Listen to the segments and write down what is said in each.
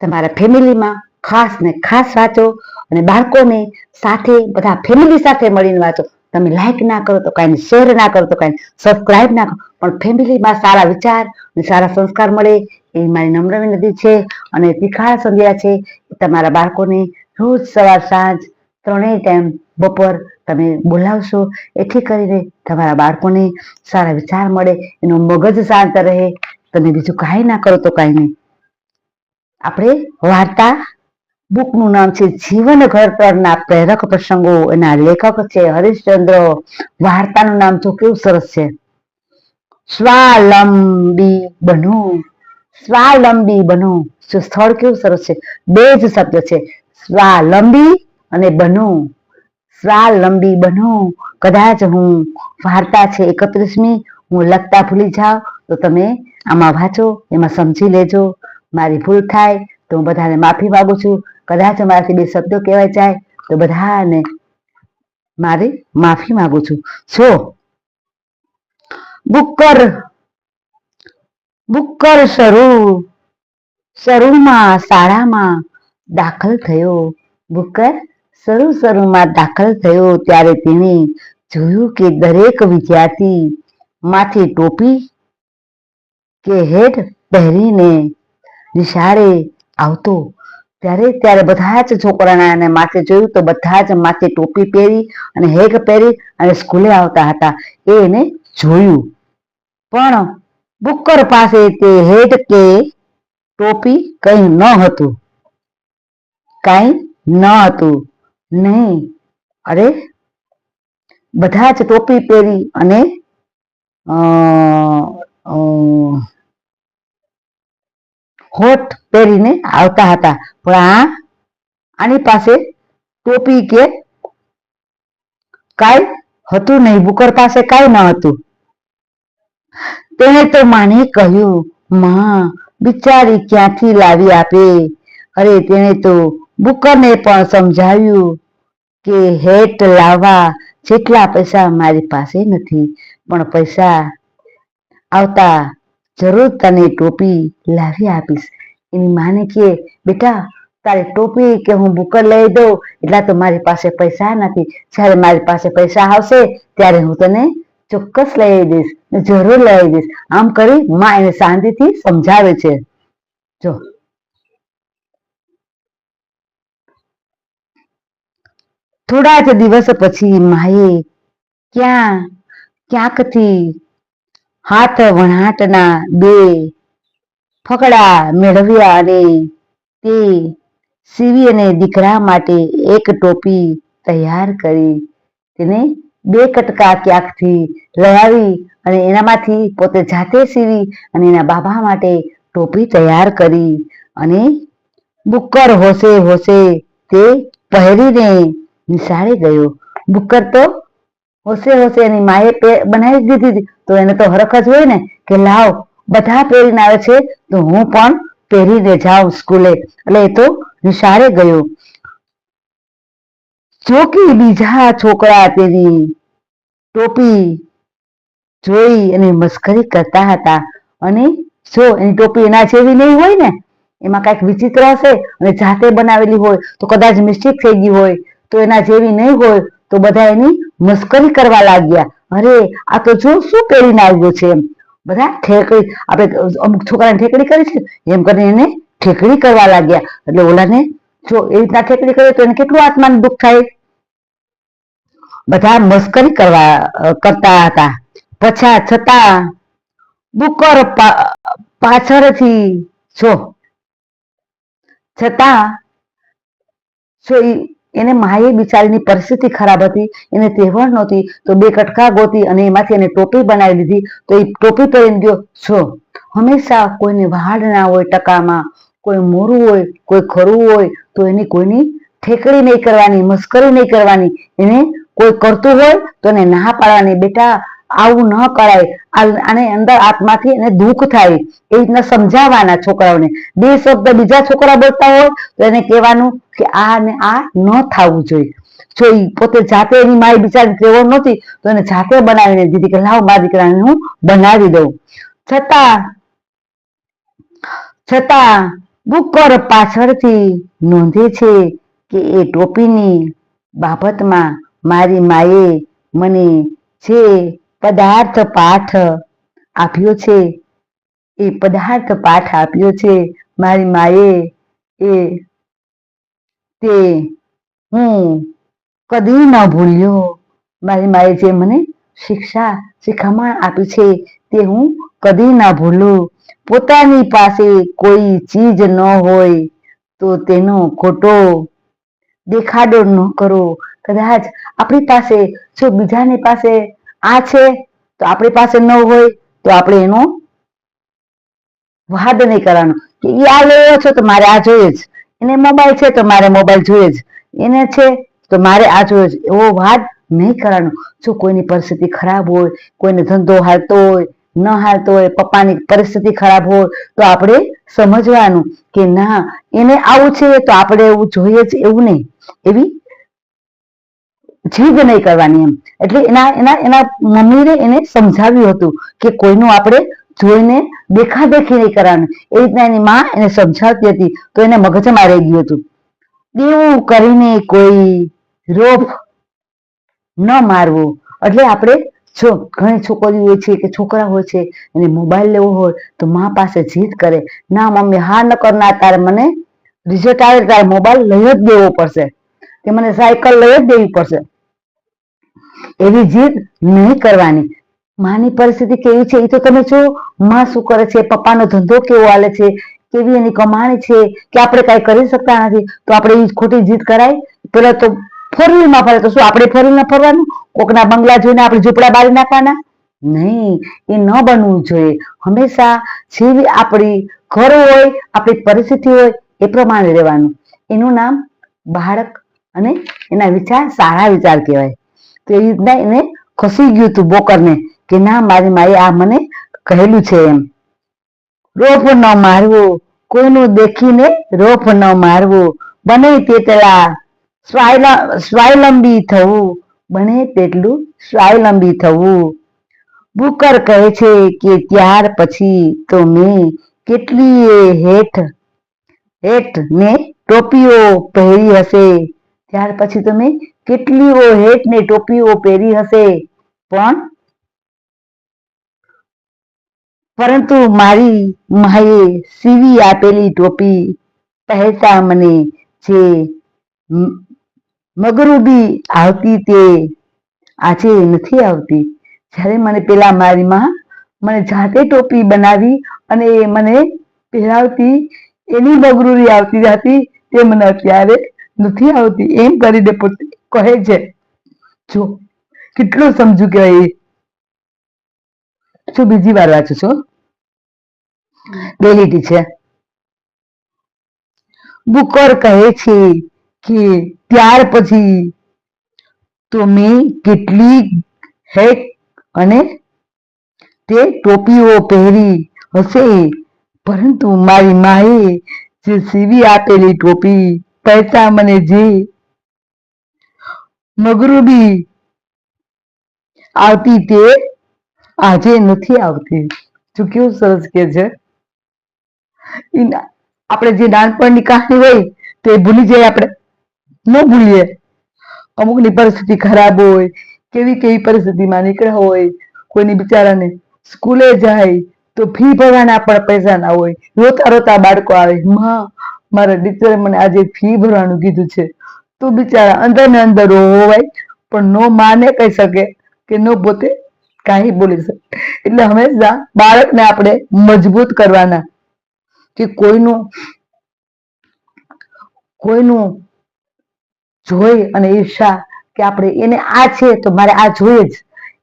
તમારા ફેમિલીમાં ખાસ ને ખાસ વાંચો અને બાળકોને સાથે, બધા ફેમિલી સાથે મળીને વાંચો. તમે લાઈક ના કરો તો કાંઈ શેર ના કરો તો કાંઈ સબસ્ક્રાઇબ ના કરો. પણ ફેમિલીમાં સારા વિચાર અને સારા સંસ્કાર મળે એ મારી નમ્ર વિનંતી છે અને તીખાળ સંધ્યા છે તમારા બાળકોને રોજ સવાર સાંજ ત્રણેય ટાઈમ બપોર તમે બોલાવશો. એથી કરીને તમારા બાળકોને સારા વિચાર મળે, એનું મગજ શાંત રહે. તમે બીજું કાંઈ ના કરો તો કાંઈ નહીં. આપણે વાર્તા બુકનું નામ છે જીવન ઘડતરના પ્રેરક પ્રસંગો. એના લેખક છે હરીશચંદ્ર. વાર્તાનું નામ તો કેવું સરસ છે. સ્વાલંબી બનો. સ્વાલંબી બનો. જો સ્થળ કેવું સરસ છે? બે જ શબ્દ છે. સ્વાવલંબી અને બનો. સ્વાલંબી બનો. કદાચ હું વાર્તા છે એકત્રીસમી, હું લખતા ભૂલી જાઉં, તો તમે આમાં વાંચો, એમાં સમજી લેજો. મારી ભૂલ થાય તો હું બધાને માફી માંગુ છું. કદાચ મારાથી બે શબ્દો કહેવાય જાય તો બધાને મારી માફી માંગુ છું. જો બુક્કર બુક્કર શરૂ. શરૂમાં, શાળામાં દાખલ થયો. બુક્કર શરૂ, શરૂમાં દાખલ થયો. ત્યારે તેણે જોયું કે દરેક વિદ્યાર્થી માથે ટોપી કે હેડ પહેરીને નિશાળે આવતો. ત્યારે ત્યારે બધા જ છોકરાના એને માથે જોયું તો બધા જ માથે ટોપી પહેરી અને હેગ પહેરી અને સ્કૂલે આવતા હતા. એ એને જોયું. પણ બુક્કર પાસે તે હેડ કે ટોપી કઈ ન હતું. કઈ ન હતું. નહીં. અરે બધા જ ટોપી પહેરી અને અ, હોટ પહેરીને આવતા હતા. પણ આ આની પાસે ટોપી કે કાંઈ હતું નહીં. બુકર પાસે કાંઈ ન હતું. તેણે તો માને કહ્યું, માં, બિચારી ક્યાંથી લાવી આપે? અરે, તેણે તો બુકરને પણ સમજાવ્યું કે હેટ લાવવા જેટલા પૈસા મારી પાસે નથી. પણ પૈસા આવતા જરૂર તને ટોપી લાવી આપીશ. એની માને કે, બેટા, તારી ટોપી કે હું બુકર લઈ દઉં, એટલા તો મારી પાસે પૈસા નથી. જ્યારે મારી પાસે પૈસા આવશે, ત્યારે હું તને ચોક્કસ લઈ દઈશ જરૂર લઈ દઈશ. આમ કરી માં એને શાંતિથી સમજાવે છે. જો. થોડા જ દિવસ પછી માએ ક્યાં, ક્યાંકથી હાથ વણાટના બે ફકડા મેળવ્યા અને તે સીવી અને દીકરા માટે એક ટોપી તૈયાર કરી. તેને બે કટકા ક્યાંકથી લડાવી અને એનામાંથી પોતે જાતે સીવી અને એના બાબા માટે ટોપી તૈયાર કરી અને બુક્કર હોશે હોશે તે પહેરીને નિશાળે ગયો. બુક્કર તો હોશે હોશે, એની માએ બનાવી જ દીધી. તો એને તો હરખ હોય ને કે લાવ, બધા પહેરીને આવે છે, તો હું પણ પહેરીને જાઉં સ્કૂલે. એટલે એ તો નિશાળે ગયો. જો બીજા છોકરા તેની ટોપી જોઈ અને મસ્કરી કરતા હતા. અને જો એની ટોપી એના જેવી નહીં હોય ને, એમાં કંઈક વિચિત્ર હશે અને જાતે બનાવેલી હોય, તો કદાચ મિસ્ટેક થઈ ગઈ હોય, તો એના જેવી નહીં હોય, તો બધા એની મસ્કરી કરવા લાગ્યા. અરે, આ તો જો શું પહેરીને આવ્યો છે એમ. બધા ઠેકડી, આપણે અમુક છોકરાને ઠેકડી કરી છે, એમ કરીને એને ઠેકડી કરવા લાગ્યા. એટલે ઓલાને જો એ રીતના ઠેકડી કરે તો એને કેટલું આત્માને દુઃખ થાય? બધા મસ્કરી કરવા કરતા હતા. પછા છતાં બુકર પાછળથી, જો, છતાં ઈ- એને માએ બિચારીની પરિસ્થિતિ ખરાબ હતી, એને તહેવાર નહોતી, તો બે કટકા ગોતી અને એમાંથી એને ટોપી બનાવી લીધી, તો એ ટોપી પહેરીને ગયો, છો. હંમેશા કોઈને વાડ ના હોય ટકામાં, કોઈ મોરું હોય, કોઈ ખરું હોય, તો એની કોઈની ઠેકડી નહીં કરવાની, મસ્કરી નહીં કરવાની. એને કોઈ કરતું હોય, તો એને ના પાડવાની. બેટા આવું ન કરાય. આને અંદર આત્માથી એને દુઃખ થાય. એ રીતના સમજાવવાના છોકરાઓને. બે શબ્દ બીજા છોકરા બોલતા હોય, તો એને કહેવાનું કે આ ને આ ન થવું જોઈએ. જો એ પોતે જાતે એની માય બિચારી તેવો નથી તો એને જાતે બનાવીને દીધી કે લાવ મારા દીકરાને હું બનાવી દઉં. છતાં છતાં બુકર પાછળથી નોંધે છે કે એ ટોપીની બાબતમાં મારી માએ મને જે પદાર્થ પાઠ આપ્યો છે. એ પદાર્થ પાઠ આપ્યો છે. મારી માએ એ તે હું કદી ન ભૂલ્યો. મારી માએ જે મને શિક્ષા શિખામણ આપી છે તે હું કદી ના ભૂલું. પોતાની પાસે કોઈ ચીજ ન હોય તો તેનો ખોટો દેખાડો ન કરો. કદાચ આપણી પાસે, જો બીજાની પાસે આ છે, તો આપણી પાસે ન હોય, તો આપણે એનો વાદ નહીં કરવાનો. કે એ આ લેવો છો તો મારે આ જોઈએ જ. એને મોબાઈલ છે તો મારે મોબાઈલ જોઈએ જ. એને છે તો મારે આ જોઈએ જ. એવો વાદ નહીં કરવાનો. જો કોઈની પરિસ્થિતિ ખરાબ હોય, કોઈને ધંધો હાલતો હોય, ન હાલતો હોય, પપ્પાની પરિસ્થિતિ ખરાબ હોય, તો આપણે સમજવાનું કે ના, એને આવું છે તો આપણે એવું જોઈએ જ એવું નહીં. એવી જીદ નહીં કરવાની એમ. એટલે એના એના એના મમ્મીને એને સમજાવ્યું હતું કે કોઈનું આપણે જોઈને દેખાદેખી નહીં કરવાનું. એ રીતના એની માં એને સમજાવતી હતી. તો એને મગજમાં રહી ગયું હતું. દેવું કરીને કોઈ રોફ ન મારવું. એટલે આપણે જો ઘણી છોકરીઓ હોય છે કે છોકરા હોય છે, એને મોબાઈલ લેવો હોય, તો મા પાસે જીદ કરે. ના મમ્મી, હા ન કરનાર તારે મને રિઝલ્ટ આવે તારે મોબાઈલ લઈ જ દેવો પડશે. કે મને સાયકલ લઈ જ દેવી પડશે. એવી જીદ નહીં કરવાની. માની પરિસ્થિતિ કેવી છે? એ તો તમે જો, માં શું કરે છે? પપ્પાનો ધંધો કેવો હાલે છે? કેવી એની કમાણી છે? કે આપણે કઈ કરી શકતા નથી? તો આપણે એ ખોટી જીદ કરાય? પેલા તો ફોરમાં ફરે તો શું આપણે ફોરમાં ફરવાનું? કોકના બંગલા જોઈને આપણે ઝૂંપડા બાળી નાખવાના? નહીં એ ન બનવું જોઈએ. હંમેશા જેવી આપણી ઘર હોય, આપણી પરિસ્થિતિ હોય, એ પ્રમાણે રહેવાનું. એનું નામ બાળક અને એના વિચાર સારા વિચાર કહેવાય. તો એ રીતના એને ખસી ગયું હતું બોકરને કે ના, મારી માએ આ મને કહેલું છે એમ. રોપ ન મારવો, કોઈનું દેખીને રોપ ન મારવો. બને તેટલા સ્વાવલંબી થવું, બને તેટલું સ્વાવલંબી થવું. બુકર કહે છે કે ત્યાર પછી તો મેં કેટલીય હેઠ હેઠ ને ટોપીઓ પહેરી હશે. ત્યાર પછી તો મેં કેટલીઓ હેઠ ને ટોપીઓ પહેરી હશે? પણ? પરંતુ મારી માએ સીવી આપેલી ટોપી પહેરતા મને જે મગરૂબી આવતી તે આજે નથી આવતી. જ્યારે મને પેલા મારી માં મને જાતે ટોપી બનાવી અને એ મને પહેરાવતી, એની મગરૂરી આવતી હતી તે મને અત્યારે નથી આવતી. એમ કરીને પોતે કહે છે. જો, કેટલું સમજુ કહેવાય શું બીજી વાર વાંચું છું? બે છે. બુકર કહે છે કે ત્યાર પછી તો મેં કેટલી હેક અને તે ટોપીઓ પહેરી હશે, પરંતુ મારી માએ જે સીવી આપેલી ટોપી પૈસા મને જે મગરૂબી. આવતી તે આજે નથી આવતી. જો કેવું સરસ કે છે? આપણે જે નાનપણની કહાની હોય તે ભૂલી જઈએ આપણે. ન ભૂલીએ. અમુકની પરિસ્થિતિ ખરાબ હોય, કેવી કેવી પરિસ્થિતિમાં નીકળ્યા હોય, કોઈની બિચારાને સ્કૂલે જાય તો ફી ભરવાના પણ પૈસા ના હોય. રોતા રોતા બાળકો આવે. માં, મારા ટીચરે મને આજે ફી ભરવાનું કીધું છે. તો બિચારા અંદર ને અંદર હોવાય પણ નો માને કહી શકે કે નો પોતે કાંઈ બોલી શકે. એટલે હંમેશા બાળકને આપણે મજબૂત કરવાના કે કોઈનું કોઈનું જોઈ અને ઈર્ષા કે આપણે એને આ છે તો મારે આ જોઈએ જ,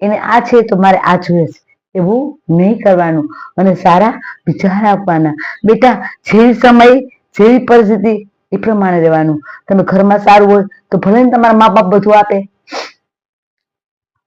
એને આ છે તો મારે આ જોઈએ જ, એવું નહીં કરવાનું. અને સારા વિચાર આપવાના. બેટા જે સમય, જેવી પરિસ્થિતિ એ પ્રમાણે રહેવાનું. તમે ઘરમાં સારું હોય તો ભલે ને તમારા મા બાપ બધું આપે.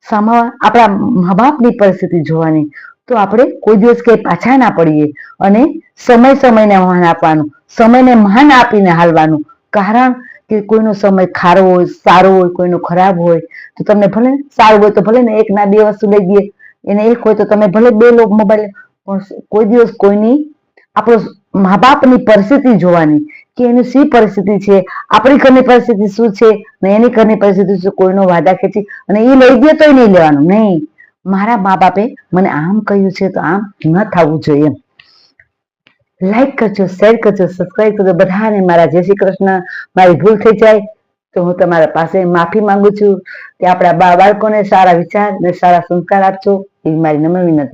સામા, આપણા મા બાપની પરિસ્થિતિ જોવાની. તો આપણે કોઈ દિવસ કઈ પાછા ના પડીએ અને સમય સમયને માન આપવાનું. સમયને માન આપીને હાલવાનું. કારણ કે કોઈનો સમય ખારો હોય, સારો હોય, કોઈનો ખરાબ હોય, તો તમને ભલે સારું હોય તો ભલે ને એક ના બે વસ્તુ લઈ દઈએ એને એક હોય તો તમે ભલે બે લોકો મોબાઈલ, પણ કોઈ દિવસ કોઈની આપણો મા બાપની પરિસ્થિતિ જોવાની કે એની શી પરિસ્થિતિ છે? આપણી ઘરની પરિસ્થિતિ શું છે? ને એની ઘરની પરિસ્થિતિ શું? કોઈનો વાદા ખેંચી અને એ લઈ દે તોય નહીં લેવાનું. નહીં. મારા મા બાપે મને આમ કહ્યું છે તો આમ ન થવું જોઈએ લાઈક કરજો શેર કરજો સબસ્ક્રાઈબ કરજો. બધાને મારા જય શ્રી કૃષ્ણ. મારી ભૂલ થઈ જાય તો હું તમારા પાસે માફી માંગુ છું કે આપણા બાળકોને સારા વિચાર ને સારા સંસ્કાર આપજો. એવી મારી નમ્ર વિનંતી.